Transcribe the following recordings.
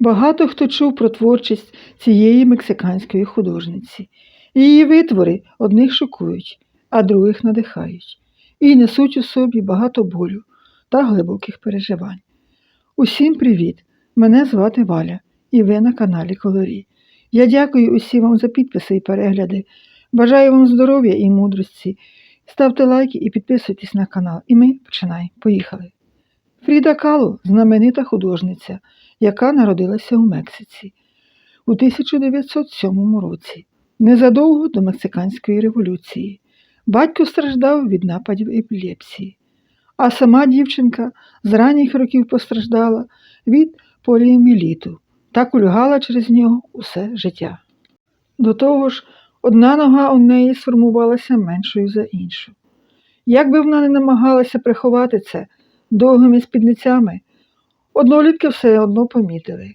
Багато хто чув про творчість цієї мексиканської художниці. Її витвори одних шокують, а других надихають, і несуть у собі багато болю та глибоких переживань. Усім привіт! Мене звати Валя, і ви на каналі Колорі. Я дякую усім вам за підписи і перегляди. Бажаю вам здоров'я і мудрості. Ставте лайки і підписуйтесь на канал. І ми починаємо. Поїхали. Фріда Кало знаменита художниця, яка народилася у Мексиці у 1907 році, незадовго до Мексиканської революції. Батько страждав від нападів епілепсії, а сама дівчинка з ранніх років постраждала від поліоміліту та кульгала через нього усе життя. До того ж, одна нога у неї сформувалася меншою за іншу. Як би вона не намагалася приховати це довгими спідницями, однолітки все одно помітили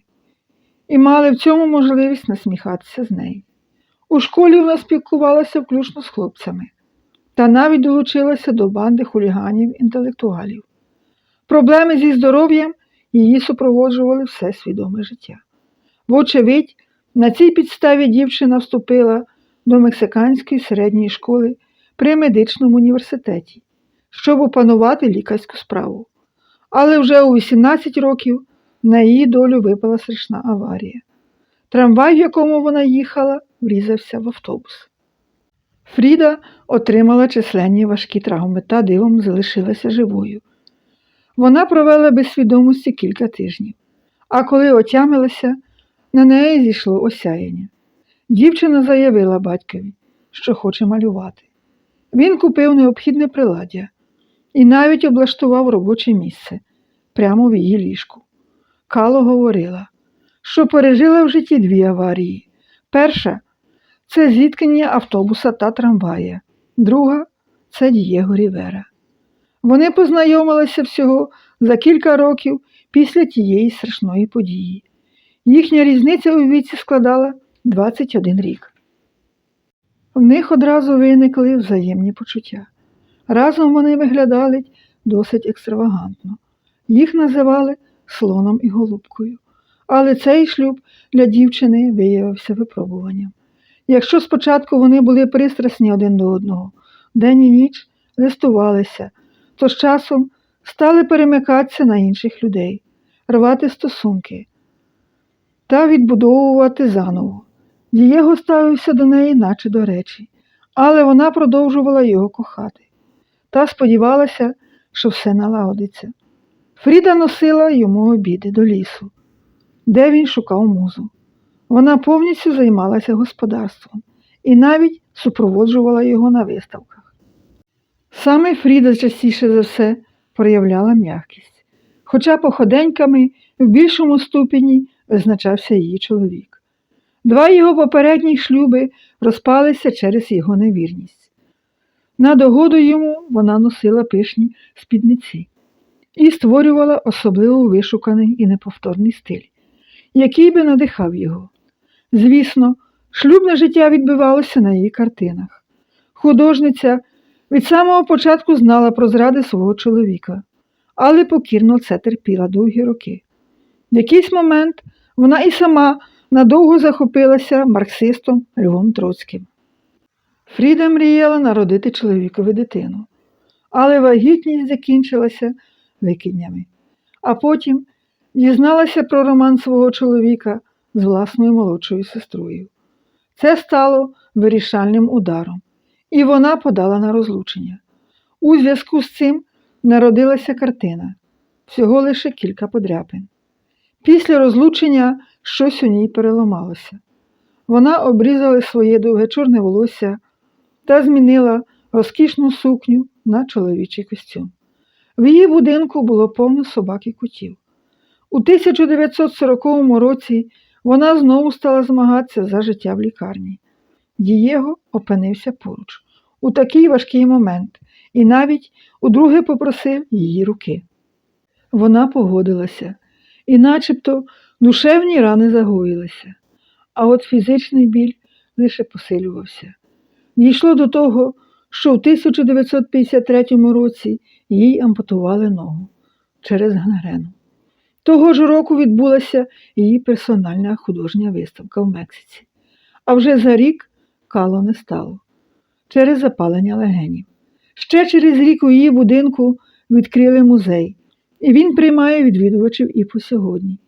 і мали в цьому можливість насміхатися з нею. У школі вона спілкувалася включно з хлопцями та навіть долучилася до банди хуліганів-інтелектуалів. Проблеми зі здоров'ям її супроводжували все свідоме життя. Вочевидь, на цій підставі дівчина вступила до мексиканської середньої школи при медичному університеті, щоб опанувати лікарську справу. Але вже у 18 років на її долю випала страшна аварія. Трамвай, в якому вона їхала, врізався в автобус. Фріда отримала численні важкі травми та дивом залишилася живою. Вона провела без свідомості кілька тижнів, а коли отямилася, на неї зійшло осяяння. Дівчина заявила батькові, що хоче малювати. Він купив необхідне приладдя і навіть облаштував робоче місце прямо в її ліжку. Кало говорила, що пережила в житті дві аварії. Перша це зіткнення автобуса та трамвая, друга це Дієго Рівера. Вони познайомилися всього за кілька років після тієї страшної події. Їхня різниця у віці складала 21 рік. В них одразу виникли взаємні почуття. Разом вони виглядали досить екстравагантно. Їх називали слоном і голубкою. Але цей шлюб для дівчини виявився випробуванням. Якщо спочатку вони були пристрасні один до одного, день і ніч листувалися, то з часом стали перемикатися на інших людей, рвати стосунки та відбудовувати заново. Дієго ставився до неї, наче до речі, але вона продовжувала його кохати та сподівалася, що все налагодиться. Фріда носила йому обіди до лісу, де він шукав музу. Вона повністю займалася господарством і навіть супроводжувала його на виставках. Саме Фріда частіше за все проявляла м'якість, хоча походеньками в більшому ступені визначався її чоловік. Два його попередні шлюби розпалися через його невірність. На догоду йому вона носила пишні спідниці і створювала особливо вишуканий і неповторний стиль, який би надихав його. Звісно, шлюбне життя відбивалося на її картинах. Художниця від самого початку знала про зради свого чоловіка, але покірно це терпіла довгі роки. В якийсь момент вона і сама надовго захопилася марксистом Львом Троцьким. Фріда мріяла народити чоловікові дитину, але вагітність закінчилася викиднями. А потім дізналася про роман свого чоловіка з власною молодшою сестрою. Це стало вирішальним ударом, і вона подала на розлучення. У зв'язку з цим народилася картина, всього лише кілька подряпин. Після розлучення щось у ній переламалося. Вона обрізала своє довге чорне волосся та змінила розкішну сукню на чоловічий костюм. В її будинку було повно собак і котів. У 1940 році вона знову стала змагатися за життя в лікарні. Дієго опинився поруч у такий важкий момент і навіть удруге попросив її руки. Вона погодилася, і начебто душевні рани загоїлися, а от фізичний біль лише посилювався. Дійшло до того, що в 1953 році їй ампутували ногу через гангрену. Того ж року відбулася її персональна художня виставка в Мексиці. А вже за рік Кало не стало через запалення легенів. Ще через рік у її будинку відкрили музей, і він приймає відвідувачів і по сьогодні.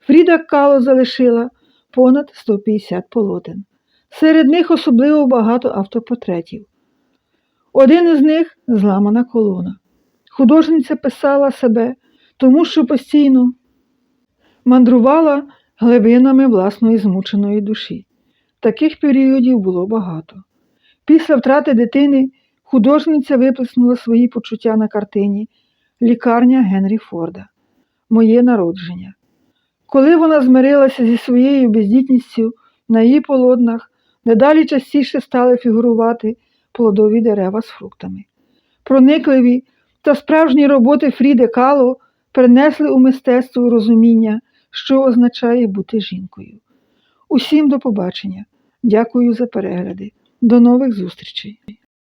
Фріда Кало залишила понад 150 полотен. Серед них особливо багато автопортретів. Один із них зламана колона. Художниця писала себе, тому що постійно мандрувала глибинами власної змученої душі. Таких періодів було багато. Після втрати дитини художниця виплеснула свої почуття на картині Лікарня Генрі Форда Моє народження. Коли вона змирилася зі своєю бездітністю на її полотнах, дедалі частіше стали фігурувати плодові дерева з фруктами. Проникливі та справжні роботи Фріде Кало принесли у мистецтво розуміння, що означає бути жінкою. Усім до побачення. Дякую за перегляди. До нових зустрічей.